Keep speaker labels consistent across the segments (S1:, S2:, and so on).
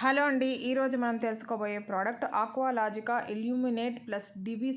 S1: Hello అండి ఈ రోజు మనం తెలుసుకోబోయే product Aqualogica illuminate plus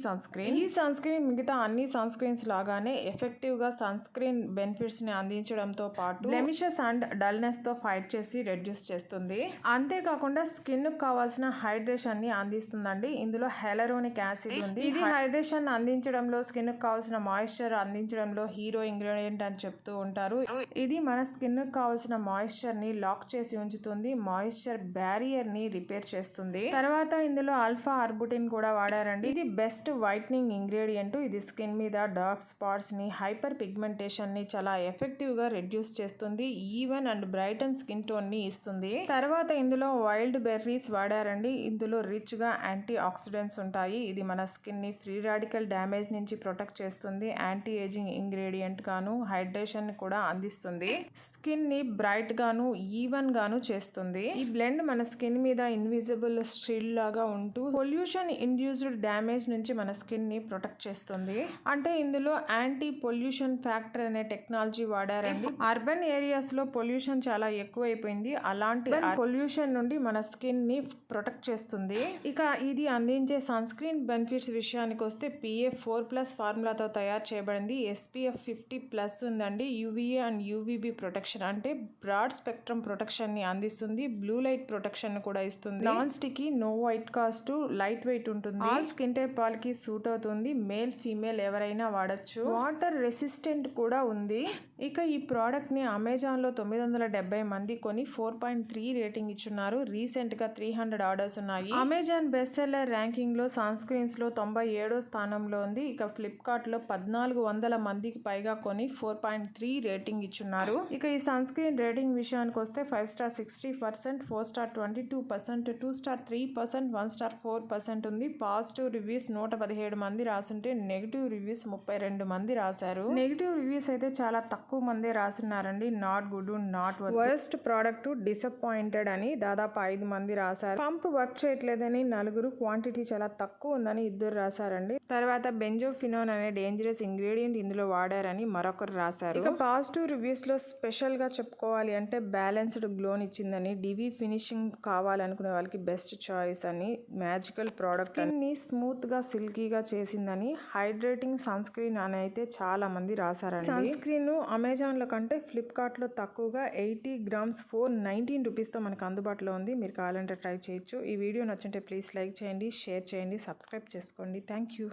S1: sunscreen ఈ సన్ స్క్రీన్ మిగతా అన్ని సన్ స్క్రీన్స్ లాగానే ఎఫెక్టివ్గా సన్ స్క్రీన్ బెనిఫిట్స్ని అందించడంతో పాటు బ్లెమిషెస్ అండ్ డల్నెస్తో ఫైట్ చేసి రెడ్యూస్ చేస్తుంది. అంతేకాకుండా స్కిన్కు కావాల్సిన హైడ్రేషన్ని అందిస్తుందండి. ఇందులో హెలరోనిక్ యాసిడ్ ఉంది. ఇది హైడ్రేషన్ అందించడంలో స్కిన్కు కావాల్సిన మాయిశ్చర్ అందించడంలో హీరో ఇంగ్రీడియంట్ అని చెప్తూ ఉంటారు. ఇది మన స్కిన్కు కావాల్సిన మాయిశ్చర్ని లాక్ చేసి ఉంచుతుంది. మాయిశ్చర్ బ్యారియర్ ని రిపేర్ చేస్తుంది. తర్వాత ఇందులో ఆల్ఫా ఆర్బుటిన్ కూడా వాడారండి. ఇది బెస్ట్ వైట్నింగ్ ఇంగ్రీడియంట్ ఇది స్కిన్ మీద డార్క్ స్పాట్స్ని హైపర్ పిగ్మెంటేషన్ని చాలా ఎఫెక్టివ్గా రెడ్యూస్ చేస్తుంది. ఈవెన్ అండ్ బ్రైటన్ స్కిన్ టోన్ని ఇస్తుంది. తర్వాత ఇందులో వైల్డ్ బెర్రీస్ వాడారండి. ఇందులో రిచ్గా యాంటీ ఆక్సిడెంట్స్ ఉంటాయి. ఇది మన స్కిన్ని ఫ్రీ రాడికల్ డ్యామేజ్ నుంచి ప్రొటెక్ట్ చేస్తుంది. యాంటీ ఏజింగ్ ఇంగ్రీడియంట్ గాను హైడ్రేషన్ కూడా అందిస్తుంది. స్కిన్ని బ్రైట్ గాను ఈవెన్ గాను చేస్తుంది. ఈ బ్లెండ్ మన స్కిన్ మీద ఇన్విజిబుల్ షీల్డ్ లాగా ఉంటూ పొల్యూషన్ ఇండ్యూస్డ్ డ్యామేజ్ నుంచి మన స్కిన్ని ప్రొటెక్ట్ చేస్తుంది. అంటే ఇందులో యాంటీ పొల్యూషన్ ఫ్యాక్టర్ అనే టెక్నాలజీ వాడారండి. అర్బన్ ఏరియాస్లో పొల్యూషన్ చాలా ఎక్కువైపోయింది. అలాంటి పొల్యూషన్ నుండి మన స్కిన్ని ప్రొటెక్ట్ చేస్తుంది. ఇక ఇది అందించే సన్ స్క్రీన్ బెనిఫిట్స్ విషయానికి వస్తే పిఏ ఫోర్ ప్లస్ ఫార్ములాతో తయారు చేయబడింది. ఎస్పీఎఫ్ ఫిఫ్టీ ప్లస్ ఉందండి. యూవీఏ అండ్ యూవీబీ ప్రొటెక్షన్ అంటే బ్రాడ్ స్పెక్ట్రమ్ ప్రొటెక్షన్ని అందిస్తుంది. బ్లూ లైట్ ప్రొటెక్షన్ కూడా ఇస్తుంది. Non sticky no white cast light weight ఉంటుంది. ఆల్ స్కిన్ టైప్ వాళ్ళకి సూట్ అవుతుంది. మేల్ ఫీమేల్ ఎవరైనా వాడచ్చు. వాటర్ రెసిస్టెంట్ కూడా ఉంది. ఇక ఈ ప్రోడక్ట్ని అమెజాన్లో తొమ్మిది వందల డెబ్బై మంది కొని ఫోర్ పాయింట్ త్రీ రేటింగ్ ఇచ్చున్నారు. రీసెంట్గా త్రీ హండ్రెడ్ ఆర్డర్స్ ఉన్నాయి. అమెజాన్ బెస్ట్ సెల్లర్ ర్యాంకింగ్లో సన్ స్క్రీన్స్లో తొంభై ఏడో స్థానంలో ఉంది. ఇక ఫ్లిప్కార్ట్లో పద్నాలుగు వందల మందికి పైగా కొని ఫోర్ పాయింట్ త్రీ రేటింగ్ ఇచ్చున్నారు. ఇక ఈ సన్ స్క్రీన్ రేటింగ్ విషయానికి వస్తే five star sixty percent four star twenty two percent two star three percent one star four percent ఉంది. పాజిటివ్ రివ్యూస్ నూట పదిహేడు మంది రాసుంటే నెగిటివ్ రివ్యూస్ ముప్పై రెండు మంది రాశారు. నెగిటివ్ రివ్యూస్ అయితే చాలా తక్కువ మందే రాసున్నారండి. Not good not worst product disappointed అని దాదాపు ఐదు మంది రాశారు. పంప్ వర్క్ చేయట్లేదని నలుగురు క్వాంటిటీ చాలా తక్కువ ఉందని ఇద్దరు రాశారండి. తర్వాత బెంజోఫినోన్ అనే డేంజరస్ ఇంగ్రీడియంట్ ఇందులో వాడారని మరొకరు రాశారు. ఇక పాజిటివ్ రివ్యూస్లో స్పెషల్గా చెప్పుకోవాలి అంటే బ్యాలెన్స్డ్ గ్లోన్ ఇచ్చిందని డివి ఫినిషింగ్ కావాలనుకునే వాళ్ళకి బెస్ట్ చాయిస్ అని మ్యాజికల్ ప్రోడక్ట్ని స్మూత్గా సిల్కీగా చేసిందని హైడ్రేటింగ్ సన్ స్క్రీన్ అని అయితే చాలా మంది రాశారండి. సన్ స్క్రీన్ అమెజాన్లో కంటే ఫ్లిప్కార్ట్లో తక్కువగా ఎయిటీ గ్రామ్స్ ఫోర్ నైన్టీన్ రూపీస్తో మనకు అందుబాటులో ఉంది. మీరు కావాలంటే ట్రై చేయొచ్చు. ఈ వీడియో నచ్చుంటే ప్లీజ్ లైక్ చేయండి షేర్ చేయండి సబ్స్క్రైబ్ చేసుకోండి. Thank you.